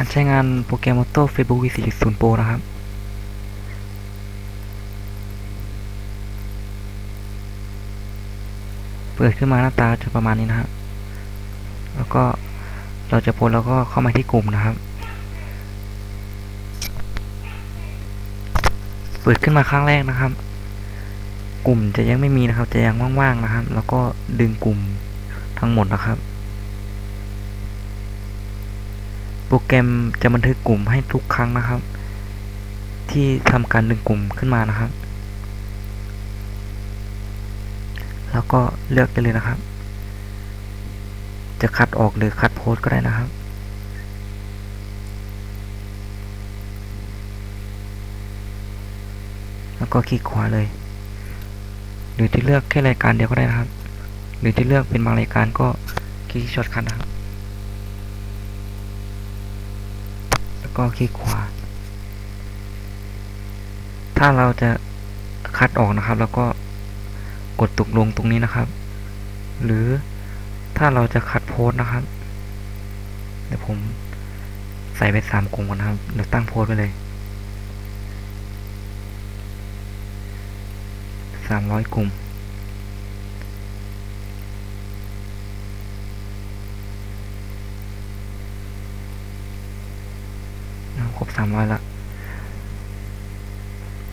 การใช้งานโปรแกรม Auto Facebook V4.0 Pro นะครับ เปิดขึ้นมาหน้าตาจะประมาณนี้นะครับแล้วก็เราจะโพสแล้วก็เข้ามาที่กลุ่มนะครับ เปิดขึ้นมาครั้งแรกนะครับ กลุ่มจะยังไม่มีนะครับ จะยังว่างๆนะครับ แล้วก็ดึงกลุ่มทั้งหมดนะครับ โปรแกรมจะบันทึกกลุ่มให้ทุกครั้งนะครับ ที่ทำการดึงกลุ่มขึ้นมานะครับ แล้วก็เลือกได้เลยนะครับ จะคัดออกหรือคัดโพสก็ได้นะครับแล้วก็คลิกขวาเลย หรือที่เลือกแค่รายการเดียวก็ได้นะครับ หรือที่เลือกเป็นบางรายการก็คลิกช็อตคัทนะครับ แล้ว ก็คลิกขวา ถ้าเราจะคัดออกนะครับ แล้วก็กดตกลงตรงนี้นะครับ หรือถ้าเราจะคัดโพสนะครับ เดี๋ยวผมใส่ไปสามกลุ่มก่อนนะครับ เดี๋ยวตั้งโพสไปเลยสามร้อยกลุ่ม ครบ สามร้อยละ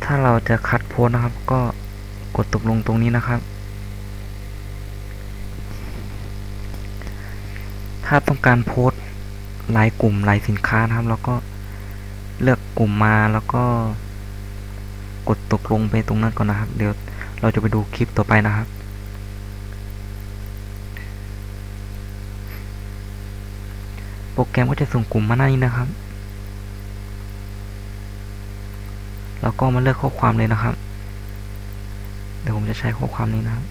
ถ้าเราจะคัดโพสนะครับ ก็กดตกลงตรงนี้นะครับ ถ้าต้องการโพสหลายกลุ่มหลายสินค้านะครับแล้วก็เลือกกลุ่มมาแล้วก็กดตกลงไปตรงนั้นก่อนนะครับ เดี๋ยวเราจะไปดูคลิปต่อไปนะครับ โปรแกรมก็จะส่งกลุ่มมาหน้านี้นะครับ แล้วก็มาเลือกข้อความเลยนะครับ เดี๋ยวผมจะใช้ข้อความนี้นะครับ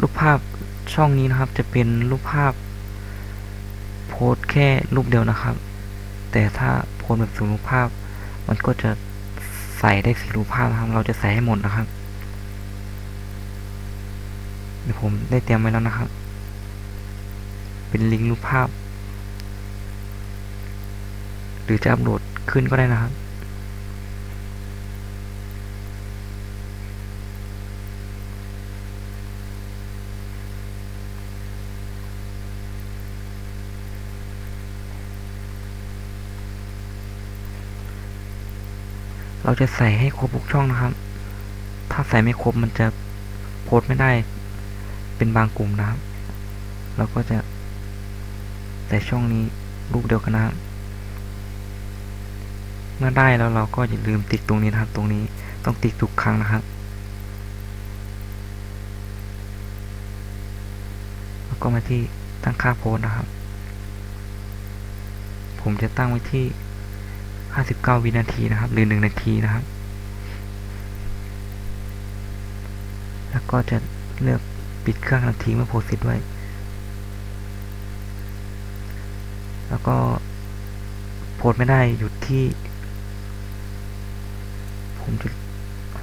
รูปภาพช่องนี้นะครับจะเป็นรูปภาพ โพสแค่รูปเดียวนะครับ แต่ถ้าโพสแบบสูงรูปภาพ มันก็จะใส่ได้สี่รูปภาพนะครับ เราจะใส่ให้หมดนะครับ เดี๋ยวผมได้เตรียมไว้แล้วนะครับ เป็นลิงก์รูปภาพ หรือจะอัปโหลดขึ้นก็ได้นะครับ เราจะใส่ให้ครบทุกช่องนะครับ ถ้าใส่ไม่ครบมันจะโพสไม่ได้ เป็นบางกลุ่มนะครับ เราก็จะใส่ช่องนี้รูปเดียวกันนะครับ เมื่อได้แล้วเราก็อย่าลืมติ๊กตรงนี้นะครับ ตรงนี้ต้องติ๊กทุกครั้งนะครับ แล้วก็มาที่ตั้งค่าโพสนะครับ ผมจะตั้งไว้ที่ 59 วินาทีนะครับ หรือ 1 นาทีนะครับ แล้วก็จะเลือก ปิดเครื่องทันทีเมื่อโพสต์เสร็จด้วย แล้วก็โพสต์ไม่ได้หยุดที่ ผมจะ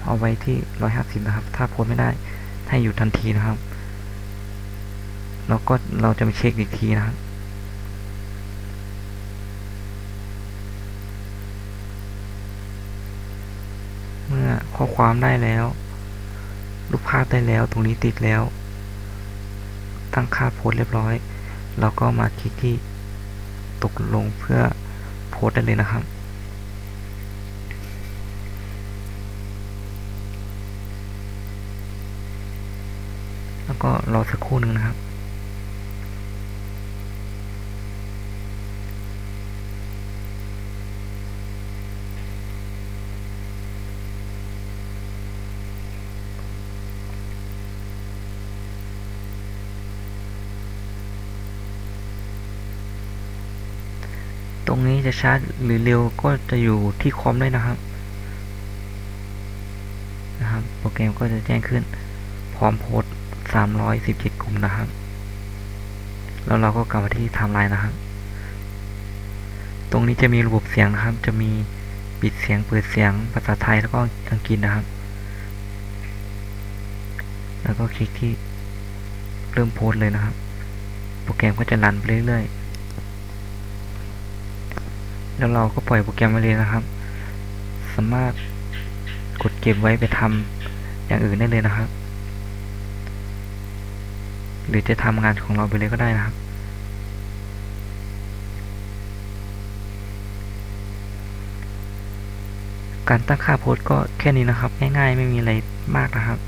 เอาไว้ที่150นะครับ ถ้าโพสต์ไม่ได้ให้หยุดทันทีนะครับ แล้วก็เราจะมาเช็คอีกทีนะครับเมื่อข้อความได้แล้ว รูปภาพได้แล้ว ตรงนี้ติดแล้ว ตั้งค่าโพสเรียบร้อย เราก็มาคลิกที่ตกลงเพื่อโพสได้เลยนะครับ แล้วก็รอสักครู่หนึ่งนะครับ ตรงนี้จะช้าหรือเร็วก็จะอยู่ที่คอมด้วยนะครับ นะครับ โปรแกรมก็จะแจ้งขึ้น พร้อมโพสต์317 กลุ่มนะครับ แล้วเราก็กลับมาที่ไทม์ไลน์นะครับ ตรงนี้จะมีระบบเสียงนะครับ จะมีปิดเสียงเปิดเสียงภาษาไทยแล้วก็อังกฤษนะครับ แล้วก็คลิกที่เริ่มโพสเลยนะครับ โปรแกรมก็จะรันไปเรื่อยๆ แล้วเราก็ปล่อยโปรแกรมไปเลยนะครับ สามารถกดเก็บไว้ไปทำอย่างอื่นได้เลยนะครับ หรือจะทำงานของเราไปเลยก็ได้นะครับการตั้งค่าโพสก็แค่นี้นะครับ ง่ายๆ ไม่มีอะไรมากนะครับ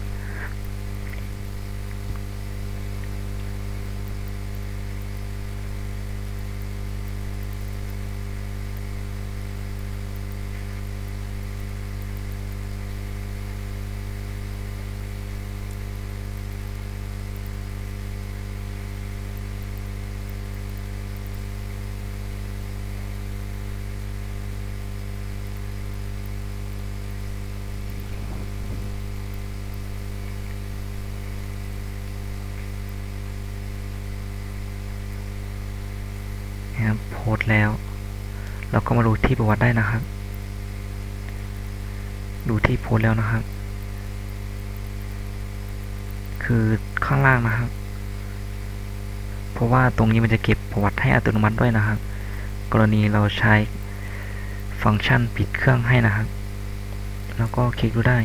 นะครับโพสต์แล้ว เราก็มาดูที่ประวัติได้นะครับ ดูที่โพสแล้วนะครับ คือข้างล่างนะครับ เพราะว่าตรงนี้มันจะเก็บประวัติให้อัตโนมัติด้วยนะครับ กรณีเราใช้ฟังก์ชันปิดเครื่องให้นะครับ แล้วก็คลิกดูได้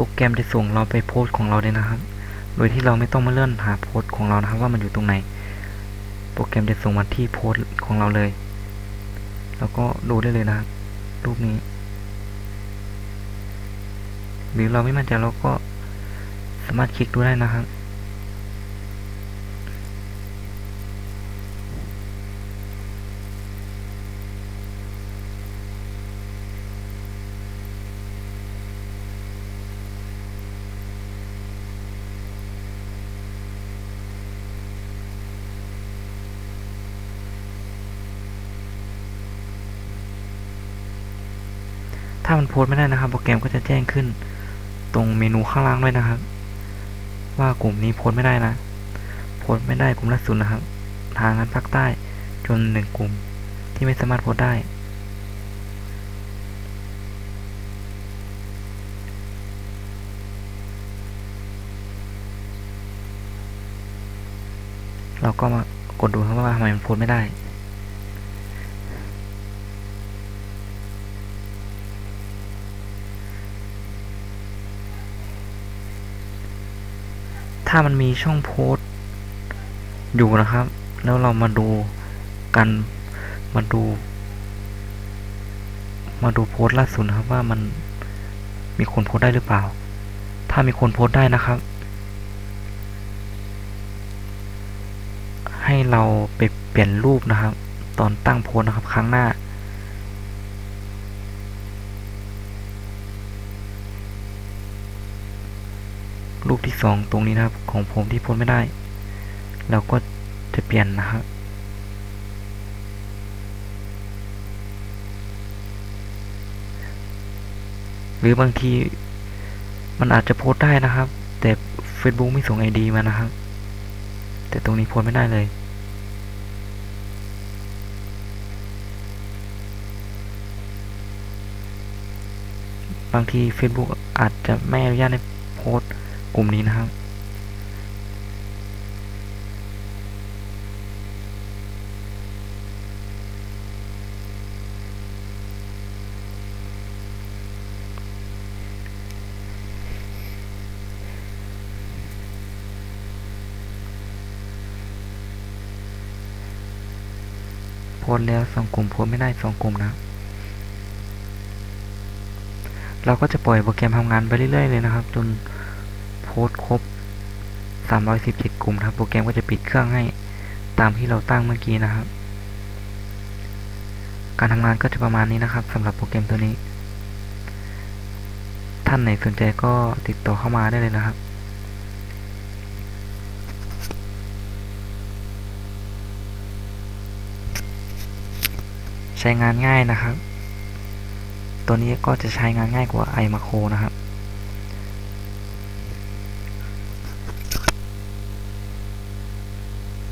ปรแกรมจะส่งเราไปโพสต์ของเราเลยนะครับ โดยที่เราไม่ต้องมาเลื่อนหาโพสต์ของเรานะครับ ว่ามันอยู่ตรงไหน โปรแกรมจะส่งมาที่โพสต์ของเราเลย แล้วก็ดูได้เลยนะครับรูปนี้ หรือเราไม่มั่นใจเราก็สามารถคลิกดูได้นะครับ ถ้ามันโพสต์ไม่ได้นะครับ โปรแกรมก็จะแจ้งขึ้น ตรงเมนูข้างล่างด้วยนะครับ ว่ากลุ่มนี้โพสต์ไม่ได้นะ โพสต์ไม่ได้กลุ่มละศูนย์นะครับ ทางนั้นภาคใต้จนหนึ่งกลุ่มที่ไม่สามารถโพสต์ได้เราก็มากดดูครับว่าทำไมมันโพสไม่ได้ ถ้ามันมีช่องโพสต์อยู่นะครับ แล้วเรามาดูกันมาดู มาดูโพสต์ล่าสุดนะครับว่ามันมีคนโพสต์ได้หรือเปล่า ถ้ามีคนโพสต์ได้นะครับ ให้เราไปเปลี่ยนรูปนะครับ ตอนตั้งโพสต์นะครับ ครั้งหน้า รูปที่สองตรงนี้นะครับ ของผมที่โพสต์ไม่ได้ เราก็จะเปลี่ยนนะครับหรือบางทีมันอาจจะโพสได้นะครับ แต่ Facebook ไม่ส่ง ID มานะครับ แต่ตรงนี้โพสไม่ได้เลยบางที Facebook อาจจะไม่อนุญาตให้โพสต์ กลุ่มนี้นะครับ โพสแล้วสองกลุ่มโพสไม่ได้สองกลุ่มนะเราก็จะปล่อยโปรแกรมทำงานไปเรื่อยๆเลยนะครับ จน โพสต์ครบ 317 กลุ่มนะครับ โปรแกรมก็จะปิดเครื่องให้ตามที่เราตั้งเมื่อกี้นะครับ การทำงานก็จะประมาณนี้นะครับสำหรับโปรแกรมตัวนี้ ท่านไหนสนใจก็ติดต่อเข้ามาได้เลยนะครับใช้งานง่ายนะครับ ตัวนี้ก็จะใช้งานง่ายกว่า iMacro นะครับ